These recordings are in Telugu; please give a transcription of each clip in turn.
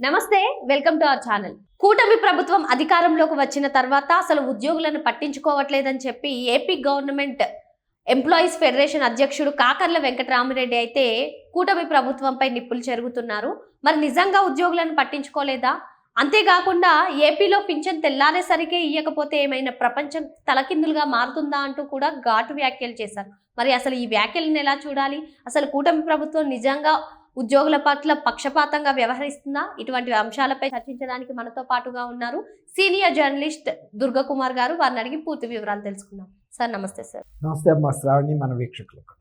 నమస్తే వెల్కమ్ టు అవర్ ఛానల్. కూటమి ప్రభుత్వం అధికారంలోకి వచ్చిన తర్వాత అసలు ఉద్యోగులను పట్టించుకోవట్లేదని చెప్పి ఏపీ గవర్నమెంట్ ఎంప్లాయీస్ ఫెడరేషన్ అధ్యక్షుడు కాకర్ల వెంకటరామిరెడ్డి అయితే కూటమి ప్రభుత్వంపై నిప్పులు చెరుగుతున్నారు. మరి నిజంగా ఉద్యోగులను పట్టించుకోలేదా? అంతేకాకుండా ఏపీలో పింఛన్ తెల్లారేసరికే ఇయ్యకపోతే ఏమైనా ప్రపంచం తలకిందులుగా మారుతుందా అంటూ కూడా ఘాటు వ్యాఖ్యలు చేశారు. మరి అసలు ఈ వ్యాఖ్యలను ఎలా చూడాలి? అసలు కూటమి ప్రభుత్వం నిజంగా ఉద్యోగుల పట్ల పక్షపాతంగా వ్యవహరిస్తుందా? ఇటువంటి అంశాలపై చర్చించడానికి మనతో పాటుగా ఉన్నారు సీనియర్ జర్నలిస్ట్ దుర్గకుమార్ గారు. వారిని అడిగి పూర్తి వివరాలు తెలుసుకుందాం. సార్ నమస్తే సార్. నమస్తే అమ్మా శ్రావణి మన వీక్షకులకు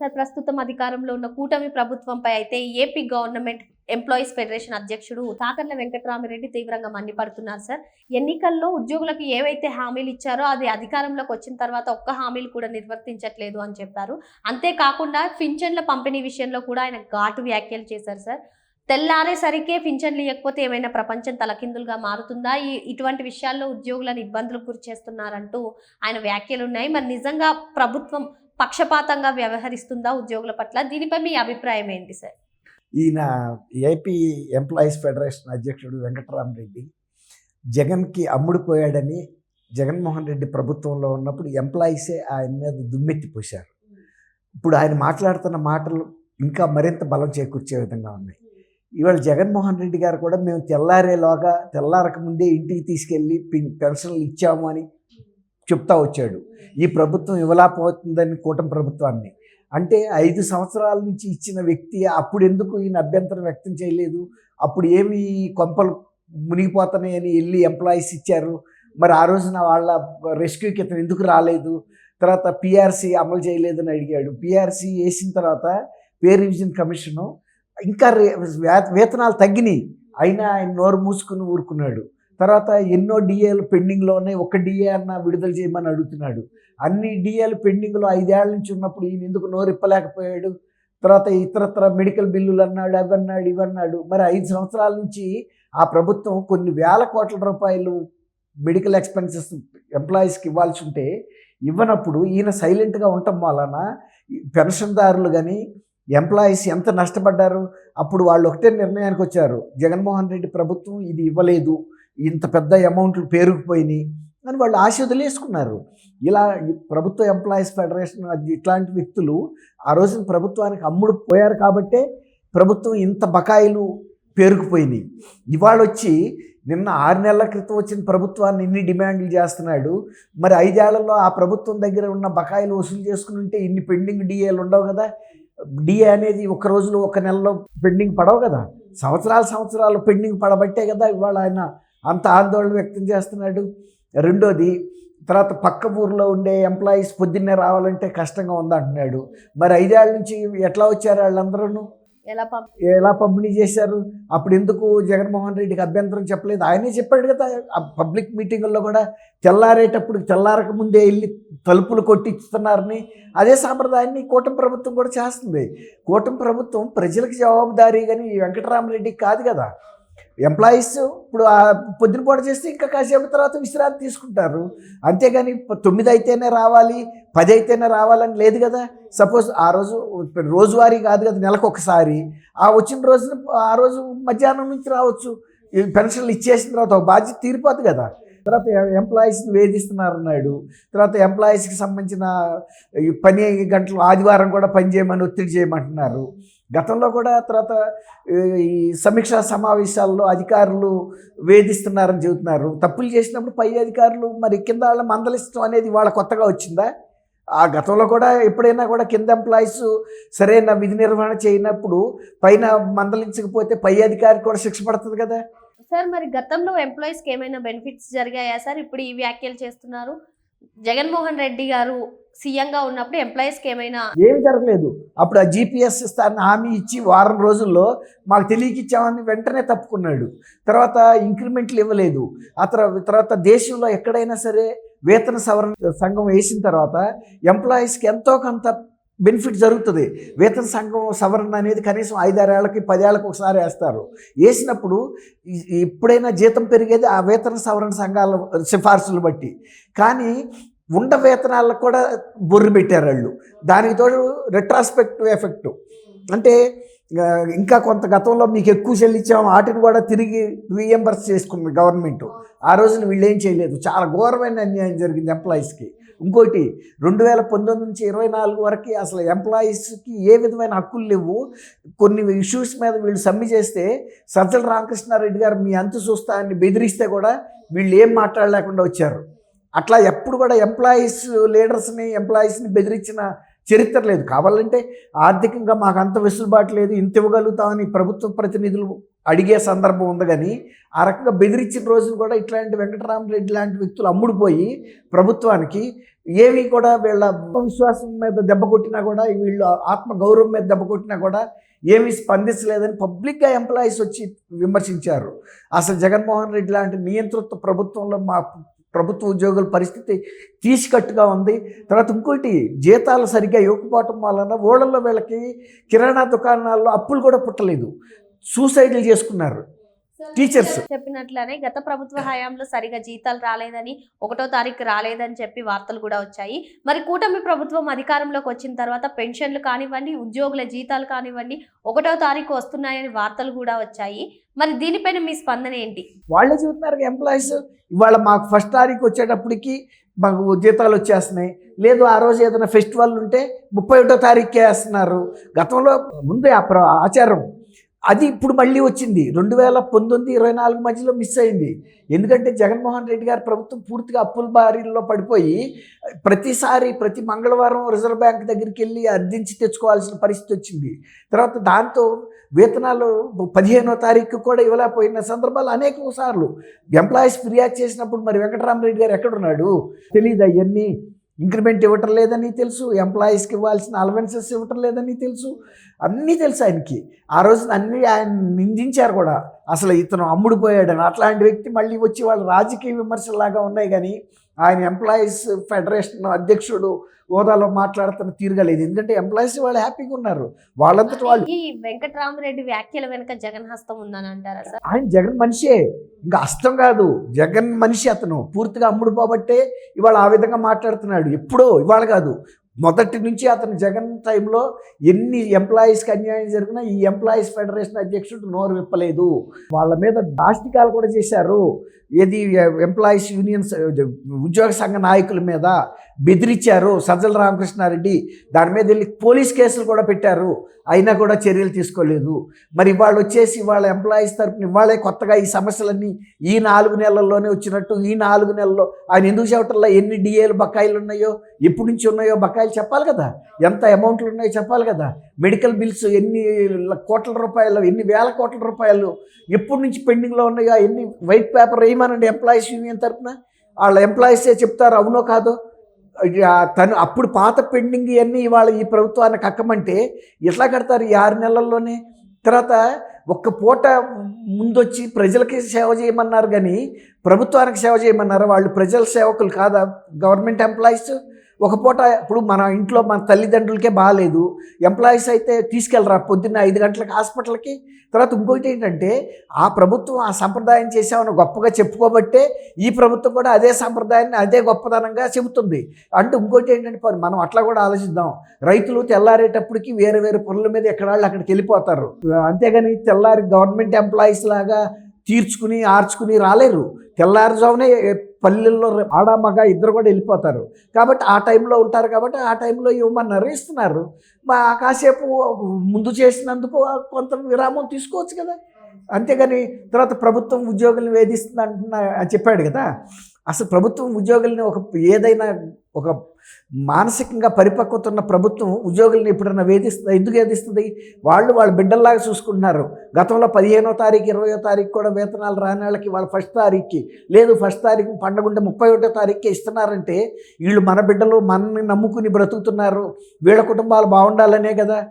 సార్ ప్రస్తుతం అధికారంలో ఉన్న కూటమి ప్రభుత్వంపై అయితే ఏపీ గవర్నమెంట్ ఎంప్లాయీస్ ఫెడరేషన్ అధ్యక్షుడు తాకర్ల వెంకటరామిరెడ్డి తీవ్రంగా మండిపడుతున్నారు సార్. ఎన్నికల్లో ఉద్యోగులకు ఏవైతే హామీలు ఇచ్చారో అది అధికారంలోకి వచ్చిన తర్వాత ఒక్క హామీలు కూడా నిర్వర్తించట్లేదు అని చెప్పారు. అంతేకాకుండా పింఛన్ల పంపిణీ విషయంలో కూడా ఆయన ఘాటు వ్యాఖ్యలు చేశారు సార్. తెల్లారేసరికే పింఛన్లు ఇవ్వకపోతే ఏమైనా ప్రపంచం తలకిందులుగా మారుతుందా? ఈ ఇటువంటి విషయాల్లో ఉద్యోగులను ఇబ్బందులకు గురి చేస్తున్నారంటూ ఆయన వ్యాఖ్యలు ఉన్నాయి. మరి నిజంగా ప్రభుత్వం పక్షపాతంగా వ్యవహరిస్తుందా ఉద్యోగుల పట్ల? దీనిపై మీ అభిప్రాయం ఏంటి సార్? ఈయన ఏపీ ఎంప్లాయీస్ ఫెడరేషన్ అధ్యక్షుడు వెంకటరామరెడ్డి జగన్కి అమ్ముడుపోయాడని జగన్మోహన్ రెడ్డి ప్రభుత్వంలో ఉన్నప్పుడు ఎంప్లాయీసే ఆయన మీద దుమ్మెత్తి పోశారు ఇప్పుడు ఆయన మాట్లాడుతున్న మాటలు ఇంకా మరింత బలం చేకూర్చే విధంగా ఉన్నాయి. ఇవాళ జగన్మోహన్ రెడ్డి గారు కూడా మేము తెల్లారేలోగా తెల్లారక ముందే ఇంటికి తీసుకెళ్ళి పెన్షన్లు ఇచ్చాము అని చెప్తా వచ్చాడు. ఈ ప్రభుత్వం ఇవ్వలేకపోతుందని కూటమి ప్రభుత్వాన్ని. అంటే ఐదు సంవత్సరాల నుంచి ఇచ్చిన వ్యక్తి అప్పుడు ఎందుకు ఈయన అభ్యంతరం వ్యక్తం చేయలేదు? అప్పుడు ఏమి కొంపలు మునిగిపోతున్నాయని వెళ్ళి ఎంప్లాయీస్ ఇచ్చారు. మరి ఆ రోజున వాళ్ళ రెస్క్యూకి ఇతను ఎందుకు రాలేదు? తర్వాత పిఆర్సీ అమలు చేయలేదని అడిగాడు. పిఆర్సీ వేసిన తర్వాత పే రివిజన్ కమిషను ఇంకా వేతనాలు తగ్గినాయి. అయినా ఆయన నోరు మూసుకుని ఊరుకున్నాడు. తర్వాత ఎన్నో డిఏలు పెండింగ్లో ఉన్నాయి ఒక డిఏ అన్న విడుదల చేయమని అడుగుతున్నాడు. అన్ని డిఏలు పెండింగ్లో ఐదేళ్ళ నుంచి ఉన్నప్పుడు ఈయన ఎందుకు నోరిప్పలేకపోయాడు? తర్వాత ఇతరత్ర మెడికల్ బిల్లులు అన్నాడు అవన్నాడు ఇవన్నాడు మరి ఐదు సంవత్సరాల నుంచి ఆ ప్రభుత్వం కొన్ని వేల కోట్ల రూపాయలు మెడికల్ ఎక్స్పెన్సెస్ ఎంప్లాయీస్కి ఇవ్వాల్సి ఉంటే ఇవ్వనప్పుడు ఈయన సైలెంట్గా ఉండటం వలన పెన్షన్దారులు కానీ ఎంప్లాయీస్ ఎంత నష్టపడ్డారు? అప్పుడు వాళ్ళు ఒకటే నిర్ణయానికి వచ్చారు. జగన్మోహన్ రెడ్డి ప్రభుత్వం ఇది ఇవ్వలేదు. ఇంత పెద్ద అమౌంట్లు పేరుకుపోయినాయి అని వాళ్ళు ఆశ వదిలేసుకున్నారు ఇలా ప్రభుత్వ ఎంప్లాయీస్ ఫెడరేషన్ ఇట్లాంటి వ్యక్తులు ఆ రోజున ప్రభుత్వానికి అమ్ముడు పోయారు కాబట్టే ప్రభుత్వం ఇంత బకాయిలు పేరుకుపోయినాయి. ఇవాళ వచ్చి నిన్న ఆరు నెలల క్రితం వచ్చిన ప్రభుత్వాన్ని ఇన్ని డిమాండ్లు చేస్తున్నాడు. మరి ఐదేళ్ళలో ఆ ప్రభుత్వం దగ్గర ఉన్న బకాయిలు వసూలు చేసుకుని ఉంటే ఇన్ని పెండింగ్ డిఏలు ఉండవు కదా? డిఏ అనేది ఒక రోజులో ఒక నెలలో పెండింగ్ పడవు కదా? సంవత్సరాలు సంవత్సరాలు పెండింగ్ పడబట్టే కదా ఇవాళ ఆయన అంత ఆందోళన వ్యక్తం చేస్తున్నాడు. రెండోది తర్వాత పక్క ఊర్లో ఉండే ఎంప్లాయీస్ పొద్దున్నే రావాలంటే కష్టంగా ఉందంటున్నాడు మరి ఐదేళ్ళ నుంచి ఎట్లా వచ్చారు వాళ్ళందరూ ఎలా పంప ఎలా పంపిణీ చేశారు? అప్పుడు ఎందుకు జగన్మోహన్ రెడ్డికి అభ్యంతరం చెప్పలేదు? ఆయనే చెప్పాడు కదా ఆ పబ్లిక్ మీటింగుల్లో కూడా తెల్లారేటప్పుడు తెల్లారక ముందే వెళ్ళి తలుపులు కొట్టిస్తున్నారని. అదే సాంప్రదాయాన్ని కూటమి ప్రభుత్వం కూడా చేస్తుంది. కూటమి ప్రభుత్వం ప్రజలకు జవాబుదారీ కానీ ఈ వెంకటరామరెడ్డికి కాదు కదా. ఎంప్లాయీస్ ఇప్పుడు ఆ పొద్దున పూట చేస్తే ఇంకా కాసేపు తర్వాత విశ్రాంతి తీసుకుంటారు. అంతేగాని తొమ్మిది అయితేనే రావాలి పది అయితేనే రావాలని లేదు కదా. సపోజ్ ఆ రోజు రోజువారీ కాదు కదా నెలకు ఒకసారి. ఆ వచ్చిన రోజున ఆ రోజు మధ్యాహ్నం నుంచి రావచ్చు. ఈ పెన్షన్లు ఇచ్చేసిన తర్వాత బాధ్యత తీరిపోదు కదా. తర్వాత ఎంప్లాయీస్ని వేధిస్తున్నారన్నాడు. తర్వాత ఎంప్లాయీస్కి సంబంధించిన ఈ పని గంటలు ఆదివారం కూడా పని చేయమని ఒత్తిడి చేయమంటున్నారు. గతంలో కూడా తర్వాత ఈ సమీక్షా సమావేశాల్లో అధికారులు వేధిస్తున్నారని చెబుతున్నారు. తప్పులు చేసినప్పుడు పై అధికారులు మరి కింద వాళ్ళ మందలిస్తం అనేది వాళ్ళ కొత్తగా వచ్చిందా? ఆ గతంలో కూడా ఎప్పుడైనా కూడా కింద ఎంప్లాయీస్ సరైన విధి నిర్వహణ చేయనప్పుడు పైన మందలించకపోతే పై అధికారికి కూడా శిక్ష పడుతుంది కదా? సార్ మరి గతంలో ఎంప్లాయీస్కి ఏమైనా బెనిఫిట్స్ జరిగాయా సార్? ఇప్పుడు ఈ వ్యాఖ్యలు చేస్తున్నారు. జగన్మోహన్ రెడ్డి గారు సీఎంగా ఉన్నప్పుడు ఎంప్లాయీస్కి ఏమైనా ఏమి జరగలేదు. అప్పుడు ఆ జీపీఎస్ ఇస్తారని హామీ ఇచ్చి వారం రోజుల్లో మాకు తెలియక ఇచ్చామని వెంటనే తప్పుకున్నాడు. తర్వాత ఇంక్రిమెంట్లు ఇవ్వలేదు. ఆ తర్వాత దేశంలో ఎక్కడైనా సరే వేతన సవరణ సంఘం వేసిన తర్వాత ఎంప్లాయీస్కి ఎంతో కొంత బెనిఫిట్ జరుగుతుంది. వేతన సంఘం సవరణ అనేది కనీసం ఐదారేళ్ళకి పదేళ్ళకి ఒకసారి వేస్తారు. వేసినప్పుడు ఎప్పుడైనా జీతం పెరిగేది ఆ వేతన సవరణ సంఘాల సిఫార్సులు బట్టి. కానీ ఉండ వేతనాలకు కూడా బొర్రు పెట్టారు వాళ్ళు. దానికి తోడు రెట్రాస్పెక్టివ్ ఎఫెక్ట్ అంటే ఇంకా కొంత గతంలో మీకు ఎక్కువ చెల్లించాం వాటిని కూడా తిరిగి రీఎంబర్స్ చేసుకుంది గవర్నమెంట్. ఆ రోజున వీళ్ళు ఏం చేయలేదు. చాలా ఘోరమైన అన్యాయం జరిగింది ఎంప్లాయీస్కి ఇంకోటి రెండు వేల పంతొమ్మిది నుంచి ఇరవై నాలుగు వరకు అసలు ఎంప్లాయీస్కి ఏ విధమైన హక్కులు లేవు. కొన్ని ఇష్యూస్ మీద వీళ్ళు సమ్మె చేస్తే సజ్జల రామకృష్ణారెడ్డి గారు మీ అంతు చూస్తా అని బెదిరిస్తే కూడా వీళ్ళు ఏం మాట్లాడలేకుండా వచ్చారు. అట్లా ఎప్పుడు కూడా ఎంప్లాయీస్ లీడర్స్ని ఎంప్లాయీస్ని బెదిరించిన చరిత్ర లేదు. కావాలంటే ఆర్థికంగా మాకు అంత వెసులుబాటు లేదు. ఇంత ఇవ్వగలుగుతామని ప్రభుత్వ ప్రతినిధులు అడిగే సందర్భం ఉంది కానీ ఆ రకంగా బెదిరించిన రోజున కూడా ఇట్లాంటి వెంకటరామరెడ్డి లాంటి వ్యక్తులు అమ్ముడుపోయి ప్రభుత్వానికి ఏవి కూడా వీళ్ళ విశ్వాసం మీద దెబ్బ కొట్టినా కూడా వీళ్ళు ఆత్మగౌరవం మీద దెబ్బ కొట్టినా కూడా ఏమీ స్పందించలేదని పబ్లిక్గా ఎంప్లాయీస్ వచ్చి విమర్శించారు. అసలు జగన్మోహన్ రెడ్డి లాంటి నియంతృత్వ ప్రభుత్వంలో మా ప్రభుత్వ ఉద్యోగుల పరిస్థితి తీసికట్టుగా ఉంది. తర్వాత ఇంకోటి జీతాలు సరిగ్గా ఇవ్వకపోవటం వలన ఓళ్ళల్లో వీళ్ళకి కిరాణా దుకాణాల్లో అప్పులు కూడా పుట్టలేదు. సూసైడ్లు చేసుకున్నారు. టీచర్స్ చెప్పినట్లనే గత ప్రభుత్వ హయాంలో సరిగా జీతాలు రాలేదని ఒకటో తారీఖు రాలేదని చెప్పి వార్తలు కూడా వచ్చాయి. మరి కూటమి ప్రభుత్వం అధికారంలోకి వచ్చిన తర్వాత పెన్షన్లు కానివ్వండి ఉద్యోగుల జీతాలు కానివ్వండి ఒకటో తారీఖు వస్తున్నాయని వార్తలు కూడా వచ్చాయి. మరి దీనిపైన మీ స్పందన ఏంటి? వాళ్ళే చెబుతున్నారు ఎంప్లాయీస్ ఇవాళ మాకు ఫస్ట్ తారీఖు వచ్చేటప్పటికి మాకు జీతాలు వచ్చేస్తున్నాయి. లేదు ఆ రోజు ఏదైనా ఫెస్టివల్ ఉంటే ముప్పై ఒకటో తారీఖుకే వేస్తున్నారు. గతంలో ముందే ఆ ఆచారం. అది ఇప్పుడు మళ్ళీ వచ్చింది. రెండు వేల పంతొమ్మిది ఇరవై నాలుగు మధ్యలో మిస్ అయింది. ఎందుకంటే జగన్మోహన్ రెడ్డి గారి ప్రభుత్వం పూర్తిగా అప్పుల బారీల్లో పడిపోయి ప్రతిసారి ప్రతి మంగళవారం రిజర్వ్ బ్యాంక్ దగ్గరికి వెళ్ళి అర్థించి తెచ్చుకోవాల్సిన పరిస్థితి వచ్చింది. తర్వాత దాంతో వేతనాలు పదిహేనో తారీఖు కూడా ఇవ్వలేకపోయిన సందర్భాలు అనేక సార్లు ఎంప్లాయీస్ ఫిర్యాదు చేసినప్పుడు మరి వెంకటరామరెడ్డి గారు ఎక్కడున్నాడు? తెలియదు అవన్నీ ఇంక్రిమెంట్ ఇవ్వటం లేదని తెలుసు ఎంప్లాయీస్కి ఇవ్వాల్సిన అలవెన్సెస్ ఇవ్వటం లేదని తెలుసు అన్నీ తెలుసు ఆయనకి. ఆ రోజున అన్నీ ఆయన నిందించారు కూడా. అసలు ఇతను అమ్ముడుపోయాడని. అట్లాంటి వ్యక్తి మళ్ళీ వచ్చి వాళ్ళ రాజకీయ విమర్శలాగా ఉన్నాయి కానీ ఆయన ఎంప్లాయీస్ ఫెడరేషన్ అధ్యక్షుడు హోదాలో మాట్లాడుతున్న తీరుగలేదు. ఎందుకంటే ఎంప్లాయీస్ వాళ్ళు హ్యాపీగా ఉన్నారు. వాళ్ళంతటి వాళ్ళు ఈ వెంకటరామరెడ్డి వ్యాఖ్యల వెనుక జగన్ హస్తం ఉందని అంటారా సార్? ఆయన జగన్ మనిషే. ఇంకా అస్తం కాదు. జగన్ మనిషి అతను. పూర్తిగా అమ్ముడు పోబట్టే ఇవాళ ఆ విధంగా మాట్లాడుతున్నాడు. ఎప్పుడో ఇవాళ కాదు. మొదటి నుంచి అతను జగన్ టైంలో ఎన్ని ఎంప్లాయీస్కి అన్యాయం జరిగినా ఈ ఎంప్లాయీస్ ఫెడరేషన్ అధ్యక్షుడు నోరు విప్పలేదు. వాళ్ళ మీద దాష్టికాలు కూడా చేశారు. ఏది ఎంప్లాయీస్ యూనియన్స్ ఉద్యోగ సంఘ నాయకుల మీద బెదిరించారు సజ్జల రామకృష్ణారెడ్డి. దాని మీద వెళ్ళి పోలీస్ కేసులు కూడా పెట్టారు. అయినా కూడా చర్యలు తీసుకోలేదు. మరి వాళ్ళు వచ్చేసి వాళ్ళ ఎంప్లాయీస్ తరపున ఇవాళే కొత్తగా ఈ సమస్యలన్నీ ఈ నాలుగు నెలల్లోనే వచ్చినట్టు ఈ నాలుగు నెలల్లో ఆయన ఎందుకు చెప్పటంలో ఎన్ని డిఏలు బకాయిలు ఉన్నాయో ఎప్పటి నుంచి ఉన్నాయో బకాయిలు చెప్పాలి కదా? ఎంత అమౌంట్లు ఉన్నాయో చెప్పాలి కదా? మెడికల్ బిల్స్ ఎన్ని కోట్ల రూపాయలు ఎన్ని వేల కోట్ల రూపాయలు ఎప్పటి నుంచి పెండింగ్లో ఉన్నాయో ఎన్ని వైట్ పేపర్ వేయమనండి ఎంప్లాయీస్ యూనియన్ తరపున? వాళ్ళ ఎంప్లాయీసే చెప్తారు అవునో కాదో? తను అప్పుడు పాత పెండింగ్ ఇవన్నీ ఇవాళ ఈ ప్రభుత్వానికి కక్కమంటే ఎట్లా కడతారు ఈ ఆరు నెలల్లోనే? తర్వాత ఒక్క పూట ముందొచ్చి ప్రజలకి సేవ చేయమన్నారు కానీ ప్రభుత్వానికి సేవ చేయమన్నారు? వాళ్ళు ప్రజల సేవకులు కాదా? గవర్నమెంట్ ఎంప్లాయీస్ ఒక పూట ఇప్పుడు మన ఇంట్లో మన తల్లిదండ్రులకే బాగాలేదు. ఎంప్లాయీస్ అయితే తీసుకెళ్ళరా? పొద్దున్న ఐదు గంటలకు హాస్పిటల్కి. తర్వాత ఇంకోటి ఏంటంటే ఆ ప్రభుత్వం ఆ సంప్రదాయం చేసామని గొప్పగా చెప్పుకోబట్టే ఈ ప్రభుత్వం కూడా అదే సంప్రదాయాన్ని అదే గొప్పదనంగా చెబుతుంది. అంటే ఇంకోటి ఏంటంటే మనం అట్లా కూడా ఆలోచిద్దాం. రైతులు తెల్లారేటప్పటికి వేరే వేరే పనుల మీద ఎక్కడ వాళ్ళు అక్కడికి వెళ్ళిపోతారు. అంతేగాని తెల్లారి గవర్నమెంట్ ఎంప్లాయీస్ లాగా తీర్చుకుని ఆర్చుకుని రాలేరు. తెల్లారుజామునే పల్లెల్లో ఆడ మగ ఇద్దరు కూడా వెళ్ళిపోతారు. కాబట్టి ఆ టైంలో ఉంటారు కాబట్టి ఆ టైంలో ఇవ్వమన్నారు ఇస్తున్నారు. మా కాసేపు ముందు చేసినందుకు కొంత విరామం తీసుకోవచ్చు కదా. అంతేగాని తర్వాత ప్రభుత్వం ఉద్యోగులను వేధిస్తుంది అంటున్నా చెప్పాడు కదా. అసలు ప్రభుత్వం ఉద్యోగుల్ని ఒక ఏదైనా ఒక మానసికంగా పరిపక్వత ఉన్న ప్రభుత్వం ఉద్యోగుల్ని ఎప్పుడన్నా వేధిస్తుంది? ఎందుకు వేధిస్తుంది? వాళ్ళు వాళ్ళ బిడ్డల్లాగా చూసుకుంటున్నారు. గతంలో పదిహేనో తారీఖు ఇరవయో తారీఖు కూడా వేతనాలు రాని వాళ్ళకి వాళ్ళ ఫస్ట్ తారీఖుకి లేదు ఫస్ట్ తారీఖు పండగ ఉంటే ముప్పై ఒకటో తారీఖుకి ఇస్తున్నారంటే వీళ్ళు మన బిడ్డలు మనల్ని నమ్ముకుని బ్రతుకుతున్నారు. వీళ్ళ కుటుంబాలు బాగుండాలనే కదా.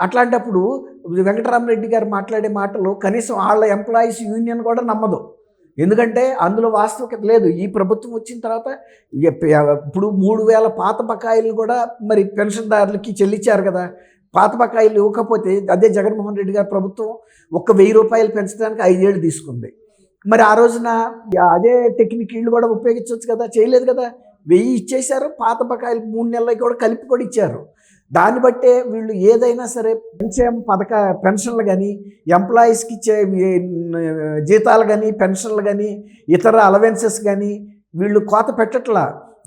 అట్లాంటప్పుడు వెంకటరామరెడ్డి గారు మాట్లాడే మాటలు కనీసం వాళ్ళ ఎంప్లాయీస్ యూనియన్ కూడా నమ్మదు. ఎందుకంటే అందులో వాస్తవికత లేదు. ఈ ప్రభుత్వం వచ్చిన తర్వాత ఇప్పుడు మూడు వేల పాత బకాయిలు కూడా మరి పెన్షన్దారులకి చెల్లించారు కదా. పాత బకాయిలు ఇవ్వకపోతే అదే జగన్మోహన్ రెడ్డి గారి ప్రభుత్వం ఒక్క వెయ్యి రూపాయలు పెంచడానికి ఐదేళ్ళు తీసుకుంది. మరి ఆ రోజున అదే టెక్నిక్ వీళ్ళు కూడా ఉపయోగించవచ్చు కదా చేయలేదు కదా. వెయ్యి ఇచ్చేశారు పాత బకాయిలు మూడు నెలలకి కూడా కలిపి కూడా ఇచ్చారు. దాన్ని బట్టే వీళ్ళు ఏదైనా సరే పెన్షన్ పథక పెన్షన్లు కానీ ఎంప్లాయీస్కి ఇచ్చే జీతాలు కానీ పెన్షన్లు కానీ ఇతర అలవెన్సెస్ కానీ వీళ్ళు కోత పెట్టట్లా.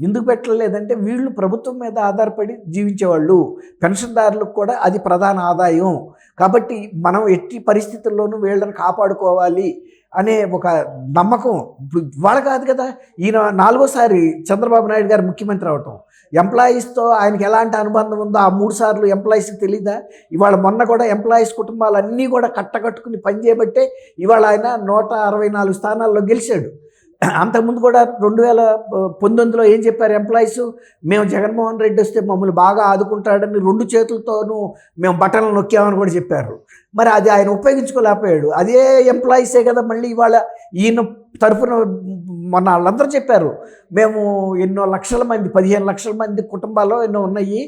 ఎందుకు పెట్టలేదంటే వీళ్ళు ప్రభుత్వం మీద ఆధారపడి జీవించేవాళ్ళు. పెన్షన్దారులకు కూడా అది ప్రధాన ఆదాయం. కాబట్టి మనం ఎట్టి పరిస్థితుల్లోనూ వీళ్ళని కాపాడుకోవాలి. అనే ఒక నమ్మకం ఇప్పుడు ఇవాళ కాదు కదా ఈయన నాలుగోసారి చంద్రబాబు నాయుడు గారు ముఖ్యమంత్రి అవటం. ఎంప్లాయీస్తో ఆయనకి ఎలాంటి అనుబంధం ఉందో ఆ మూడు సార్లు ఎంప్లాయీస్కి తెలీదా? ఇవాళ మొన్న కూడా ఎంప్లాయీస్ కుటుంబాలన్నీ కూడా కట్టకట్టుకుని పనిచేయబట్టే ఇవాళ ఆయన నూట అరవై నాలుగు స్థానాల్లో గెలిచాడు. అంతకుముందు కూడా రెండు వేల పంతొమ్మిదిలో ఏం చెప్పారు ఎంప్లాయీస్? మేము జగన్మోహన్ రెడ్డి వస్తే మమ్మల్ని బాగా ఆదుకుంటాడని రెండు చేతులతోనూ మేము బటన్లు నొక్కామని కూడా చెప్పారు. మరి అది ఆయన ఉపయోగించుకోలేకపోయాడు. అదే ఎంప్లాయీసే కదా మళ్ళీ ఇవాళ ఈయన తరఫున మొన్న వాళ్ళందరూ చెప్పారు. మేము ఎన్నో లక్షల మంది పదిహేను లక్షల మంది కుటుంబాల్లో ఎన్నో ఉన్నాయి.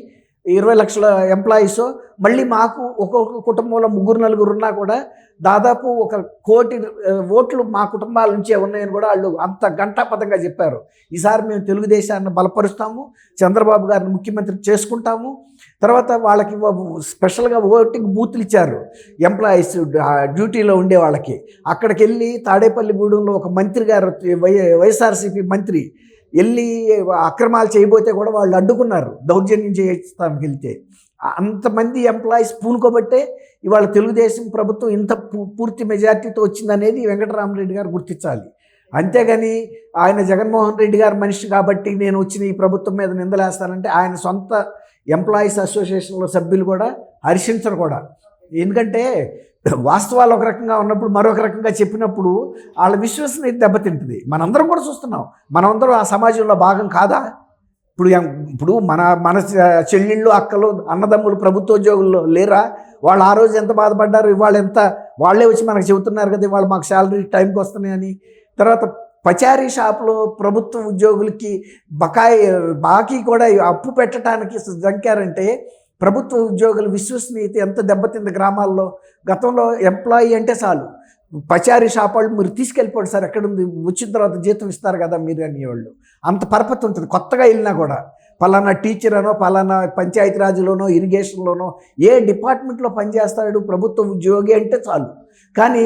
ఇరవై లక్షల ఎంప్లాయీస్ మళ్ళీ మాకు ఒక్కొక్క కుటుంబంలో ముగ్గురు నలుగురు ఉన్నా కూడా దాదాపు ఒక కోటి ఓట్లు మా కుటుంబాల నుంచే ఉన్నాయని కూడా వాళ్ళు అంత గంటాపదంగా చెప్పారు. ఈసారి మేము తెలుగుదేశాన్ని బలపరుస్తాము చంద్రబాబు గారిని ముఖ్యమంత్రి చేసుకుంటాము. తర్వాత వాళ్ళకి స్పెషల్గా ఓటింగ్ బూత్లు ఇచ్చారు. ఎంప్లాయీస్ డ్యూటీలో ఉండే వాళ్ళకి. అక్కడికి వెళ్ళి తాడేపల్లిగూడెంలో ఒక మంత్రి గారు వై వైఎస్ఆర్సీపీ మంత్రి వెళ్ళి అక్రమాలు చేయబోతే కూడా వాళ్ళు అడ్డుకున్నారు. దౌర్జన్యం చేస్తానికి వెళ్తే. అంతమంది ఎంప్లాయీస్ పూనుకోబట్టే ఇవాళ తెలుగుదేశం ప్రభుత్వం ఇంత పూ- పూర్తి మెజార్టీతో వచ్చిందనేది వెంకటరామరెడ్డి గారు గుర్తించాలి. అంతేగాని ఆయన జగన్మోహన్ రెడ్డి గారు మనిషి కాబట్టి నేను వచ్చిన ఈ ప్రభుత్వం మీద నిందలేస్తానంటే ఆయన సొంత ఎంప్లాయీస్ అసోసియేషన్లో సభ్యులు కూడా హర్షించరు కూడా. ఎందుకంటే వాస్తవాలు ఒక రకంగా ఉన్నప్పుడు మరొక రకంగా చెప్పినప్పుడు వాళ్ళ విశ్వసనీయత దెబ్బతింటుంది. మనందరం కూడా చూస్తున్నాం. మనమందరం ఆ సమాజంలో భాగం కాదా? ఇప్పుడు ఇప్పుడు మన మన చెల్లెళ్ళు అక్కలు అన్నదమ్ములు ప్రభుత్వ ఉద్యోగుల్లో లేరా? వాళ్ళు ఆ రోజు ఎంత బాధపడ్డారు? ఇవాళ ఎంత వాళ్ళే వచ్చి మనకు చెబుతున్నారు కదా ఇవాళ మాకు శాలరీ టైంకి వస్తున్నాయని తర్వాత పచారీ షాప్లో ప్రభుత్వ ఉద్యోగులకి బకాయి బాకీ కూడా అప్పు పెట్టడానికి జంకారంటే ప్రభుత్వ ఉద్యోగుల విశ్వసనీయత ఎంత దెబ్బతింది గ్రామాల్లో? గతంలో ఎంప్లాయీ అంటే చాలు. పచారీ షాప్ వాళ్ళు మీరు తీసుకెళ్ళిపోండి సార్ ఎక్కడుంది? వచ్చిన తర్వాత జీతం ఇస్తారు కదా మీరు అనేవాళ్ళు అంత పరపతి ఉంటుంది. కొత్తగా వెళ్ళినా కూడా. పలానా టీచర్ అనో పలానా పంచాయతీరాజ్లోనో ఇరిగేషన్లోనో ఏ డిపార్ట్మెంట్లో పనిచేస్తాడు ప్రభుత్వ ఉద్యోగి అంటే చాలు. కానీ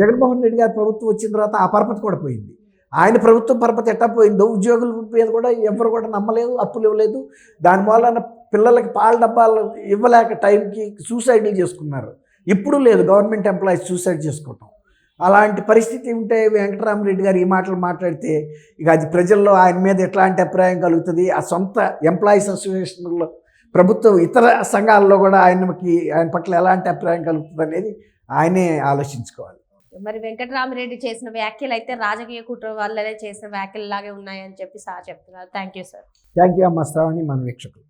జగన్మోహన్ రెడ్డి గారి ప్రభుత్వం వచ్చిన తర్వాత ఆ పరపతి కూడా పోయింది. ఆయన ప్రభుత్వం పరపతి ఎట్టా పోయిందో ఉద్యోగుల మీద కూడా ఎవరు కూడా నమ్మలేదు అప్పులు ఇవ్వలేదు. దాని మూలన పిల్లలకి పాల డబ్బాలు ఇవ్వలేక టైంకి సూసైడ్లు చేసుకున్నారు. ఇప్పుడు లేదు గవర్నమెంట్ ఎంప్లాయీస్ సూసైడ్ చేసుకోవటం. అలాంటి పరిస్థితి ఉంటే వెంకటరామరెడ్డి గారు ఈ మాటలు మాట్లాడితే ఇక అది ప్రజల్లో ఆయన మీద ఎట్లాంటి అభిప్రాయం కలుగుతుంది? ఆ సొంత ఎంప్లాయీస్ అసోసియేషన్లో ప్రభుత్వం ఇతర సంఘాల్లో కూడా ఆయనకి ఆయన పట్ల ఎలాంటి అభిప్రాయం కలుగుతుంది అనేది ఆయనే ఆలోచించుకోవాలి. మరి వెంకటరామిరెడ్డి చేసిన వ్యాఖ్యలు అయితే రాజకీయ కుట్ర వల్లనే చేసిన వ్యాఖ్యలు లాగే ఉన్నాయని చెప్పి సార్ చెప్తున్నారు. Thank you sir thank you అమ్మ. శ్రావణి మన వీక్షకులు.